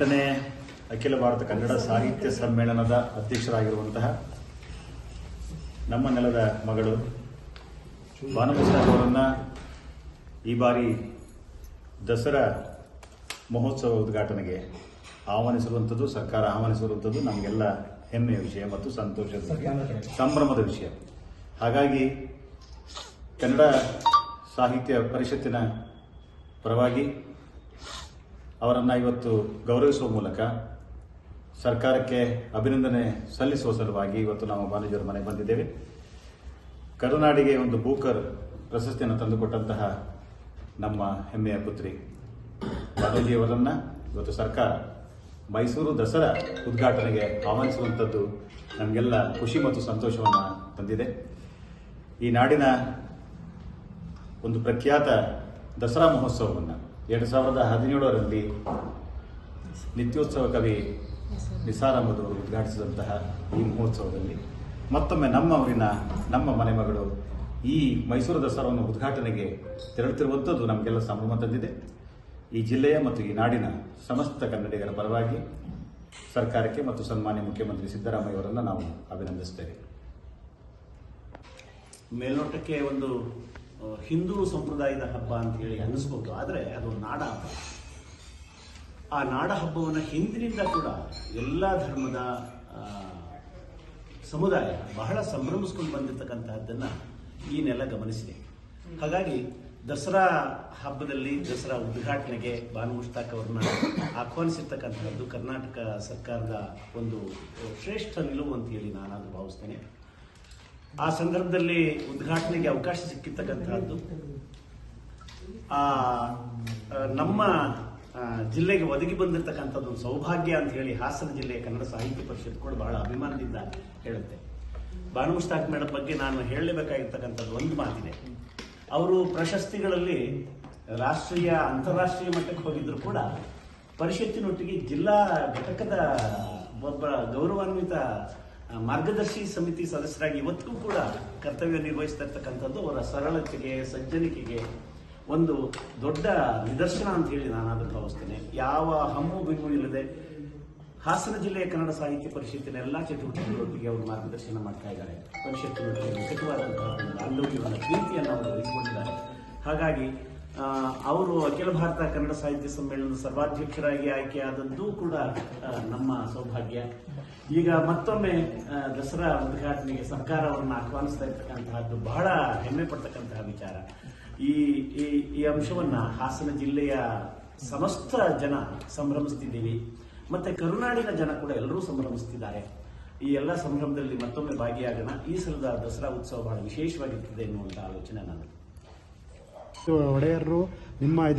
ಇಪ್ಪತ್ತೆಂಟನೇ ಅಖಿಲ ಭಾರತ ಕನ್ನಡ ಸಾಹಿತ್ಯ ಸಮ್ಮೇಳನದ ಅಧ್ಯಕ್ಷರಾಗಿರುವಂತಹ ನಮ್ಮ ನೆಲದ ಮಗಳು ಭಾನುಮಿಶ್ರ ಅವರನ್ನ ಈ ಬಾರಿ ದಸರಾ ಮಹೋತ್ಸವ ಉದ್ಘಾಟನೆಗೆ ಆಹ್ವಾನಿಸಿರುವಂಥದ್ದು ಸರ್ಕಾರ ಆಹ್ವಾನಿಸಿರುವಂಥದ್ದು ನಮಗೆಲ್ಲ ಹೆಮ್ಮೆಯ ವಿಷಯ ಮತ್ತು ಸಂತೋಷದ ಸಂಭ್ರಮದ ವಿಷಯ. ಹಾಗಾಗಿ ಕನ್ನಡ ಸಾಹಿತ್ಯ ಪರಿಷತ್ತಿನ ಪರವಾಗಿ ಅವರನ್ನು ಇವತ್ತು ಗೌರವಿಸುವ ಮೂಲಕ ಸರ್ಕಾರಕ್ಕೆ ಅಭಿನಂದನೆ ಸಲ್ಲಿಸುವ ಸಲುವಾಗಿ ಇವತ್ತು ನಾವು ಬಾಲಾಜಿಯವರ ಮನೆಗೆ ಬಂದಿದ್ದೇವೆ. ಕರುನಾಡಿಗೆ ಒಂದು ಬೂಕರ್ ಪ್ರಶಸ್ತಿಯನ್ನು ತಂದುಕೊಟ್ಟಂತಹ ನಮ್ಮ ಹೆಮ್ಮೆಯ ಪುತ್ರಿ ಬಾಲಾಜಿಯವರನ್ನ ಇವತ್ತು ಸರ್ಕಾರ ಮೈಸೂರು ದಸರಾ ಉದ್ಘಾಟನೆಗೆ ಆಹ್ವಾನಿಸುವಂಥದ್ದು ನಮಗೆಲ್ಲ ಖುಷಿ ಮತ್ತು ಸಂತೋಷವನ್ನು ತಂದಿದೆ. ಈ ನಾಡಿನ ಒಂದು ಪ್ರಖ್ಯಾತ ದಸರಾ ಮಹೋತ್ಸವವನ್ನು ಎರಡು ಸಾವಿರದ ಹದಿನೇಳರಲ್ಲಿ ನಿತ್ಯೋತ್ಸವ ಕವಿ ನಿಸಾರ್ ಉದ್ಘಾಟಿಸಿದಂತಹ ಈ ಮಹೋತ್ಸವದಲ್ಲಿ ಮತ್ತೊಮ್ಮೆ ನಮ್ಮ ಊರಿನ ನಮ್ಮ ಮನೆ ಮಗಳು ಈ ಮೈಸೂರು ದಸರಾವನ್ನು ಉದ್ಘಾಟನೆಗೆ ತೆರಳುತ್ತಿರುವಂಥದ್ದು ನಮಗೆಲ್ಲ ಸಂಭ್ರಮ ತಂದಿದೆ. ಈ ಜಿಲ್ಲೆಯ ಮತ್ತು ಈ ನಾಡಿನ ಸಮಸ್ತ ಕನ್ನಡಿಗರ ಪರವಾಗಿ ಸರ್ಕಾರಕ್ಕೆ ಮತ್ತು ಸನ್ಮಾನ್ಯ ಮುಖ್ಯಮಂತ್ರಿ ಸಿದ್ದರಾಮಯ್ಯ ಅವರನ್ನು ನಾವು ಅಭಿನಂದಿಸ್ತೇವೆ. ಮೇಲ್ನೋಟಕ್ಕೆ ಒಂದು ಹಿಂದೂ ಸಂಪ್ರದಾಯದ ಹಬ್ಬ ಅಂತ ಹೇಳಿ ಅನ್ನಿಸ್ಬೋದು ಆದರೆ ಅದು ನಾಡ ಹಬ್ಬ. ಆ ನಾಡ ಹಬ್ಬವನ್ನು ಹಿಂದಿನಿಂದ ಕೂಡ ಎಲ್ಲ ಧರ್ಮದ ಸಮುದಾಯ ಬಹಳ ಸಂಭ್ರಮಿಸ್ಕೊಂಡು ಬಂದಿರತಕ್ಕಂತಹದ್ದನ್ನು ಈ ನೆಲ ಗಮನಿಸಿದೆ. ಹಾಗಾಗಿ ದಸರಾ ಹಬ್ಬದಲ್ಲಿ, ದಸರಾ ಉದ್ಘಾಟನೆಗೆ ಬಾನು ಮುಷ್ತಾಕ್ ಅವ್ರನ್ನ ಆಹ್ವಾನಿಸಿರ್ತಕ್ಕಂಥದ್ದು ಕರ್ನಾಟಕ ಸರ್ಕಾರದ ಒಂದು ಶ್ರೇಷ್ಠ ನಿಲುವು ಅಂತ ಹೇಳಿ ನಾನು ಭಾವಿಸ್ತೇನೆ. ಆ ಸಂದರ್ಭದಲ್ಲಿ ಉದ್ಘಾಟನೆಗೆ ಅವಕಾಶ ಸಿಕ್ಕಿರ್ತಕ್ಕಂತಹದ್ದು. ಆ ನಮ್ಮ ಜಿಲ್ಲೆಗೆ ಒದಗಿ ಬಂದಿರತಕ್ಕಂಥದ್ದು ಸೌಭಾಗ್ಯ ಅಂತ ಹೇಳಿ ಹಾಸನ ಜಿಲ್ಲೆಯ ಕನ್ನಡ ಸಾಹಿತ್ಯ ಪರಿಷತ್ ಕೂಡ ಬಹಳ ಅಭಿಮಾನದಿಂದ ಹೇಳುತ್ತೆ. ಬಾನು ಮುಷ್ತಾಕ್ ಮೇಡಮ್ ಬಗ್ಗೆ ನಾನು ಹೇಳಲೇಬೇಕಾಗಿರ್ತಕ್ಕಂಥದ್ದು ಒಂದು ಮಾತಿದೆ. ಅವರು ಪ್ರಶಸ್ತಿಗಳಲ್ಲಿ ರಾಷ್ಟ್ರೀಯ, ಅಂತಾರಾಷ್ಟ್ರೀಯ ಮಟ್ಟಕ್ಕೆ ಹೋಗಿದ್ರು ಕೂಡ ಪರಿಷತ್ತಿನೊಟ್ಟಿಗೆ ಜಿಲ್ಲಾ ಘಟಕದ ಒಬ್ಬ ಗೌರವಾನ್ವಿತ ಮಾರ್ಗದರ್ಶಿ ಸಮಿತಿ ಸದಸ್ಯರಾಗಿ ಇವತ್ತಿಗೂ ಕೂಡ ಕರ್ತವ್ಯ ನಿರ್ವಹಿಸ್ತಾ ಇರ್ತಕ್ಕಂಥದ್ದು ಅವರ ಸರಳತೆಗೆ, ಸಜ್ಜನಿಕೆಗೆ ಒಂದು ದೊಡ್ಡ ನಿದರ್ಶನ ಅಂತ ಹೇಳಿ ನಾನು ಅದನ್ನು ಭಾವಿಸ್ತೇನೆ. ಯಾವ ಹಮ್ಮು ಬಿಮ್ಮು ಇಲ್ಲದೆ ಹಾಸನ ಜಿಲ್ಲೆಯ ಕನ್ನಡ ಸಾಹಿತ್ಯ ಪರಿಷತ್ತಿನ ಎಲ್ಲ ಚಟುವಟಿಕೆಗಳೊಟ್ಟಿಗೆ ಅವರು ಮಾರ್ಗದರ್ಶನ ಮಾಡ್ತಾ ಇದ್ದಾರೆ. ಪರಿಷತ್ತಿನೊಟ್ಟಿಗೆ ನಿಕಟವಾದಂತಹ ಒಂದು ಬಾಂಧವ್ಯವನ್ನು ಪ್ರೀತಿಯನ್ನು ಅವರು ಇಟ್ಕೊಂಡಿದ್ದಾರೆ. ಹಾಗಾಗಿ ಅವರು ಅಖಿಲ ಭಾರತ ಕನ್ನಡ ಸಾಹಿತ್ಯ ಸಮ್ಮೇಳನದ ಸರ್ವಾಧ್ಯಕ್ಷರಾಗಿ ಆಯ್ಕೆಯಾದದ್ದು ಕೂಡ ನಮ್ಮ ಸೌಭಾಗ್ಯ. ಈಗ ಮತ್ತೊಮ್ಮೆ ದಸರಾ ಉದ್ಘಾಟನೆಗೆ ಸರ್ಕಾರ ಅವರನ್ನು ಆಹ್ವಾನಿಸ್ತಾ ಇರ್ತಕ್ಕಂತಹದ್ದು ಬಹಳ ಹೆಮ್ಮೆ ಪಡ್ತಕ್ಕಂತಹ ವಿಚಾರ. ಈ ಈ ಈ ಅಂಶವನ್ನ ಹಾಸನ ಜಿಲ್ಲೆಯ ಸಮಸ್ತ ಜನ ಸಂಭ್ರಮಿಸ್ತಿದ್ದೀವಿ. ಮತ್ತೆ ಕರುನಾಡಿನ ಜನ ಕೂಡ ಎಲ್ಲರೂ ಸಂಭ್ರಮಿಸ್ತಿದ್ದಾರೆ. ಈ ಎಲ್ಲ ಸಂಭ್ರಮದಲ್ಲಿ ಮತ್ತೊಮ್ಮೆ ಭಾಗಿಯಾಗೋಣ. ಈ ಸಲದ ದಸರಾ ಉತ್ಸವ ಬಹಳ ವಿಶೇಷವಾಗಿರ್ತದೆ ಎನ್ನುವಂತ ಆಲೋಚನೆ ನಾನು ಒಡೆಯರು ನಿಮ್ಮ ಇದನ್ನ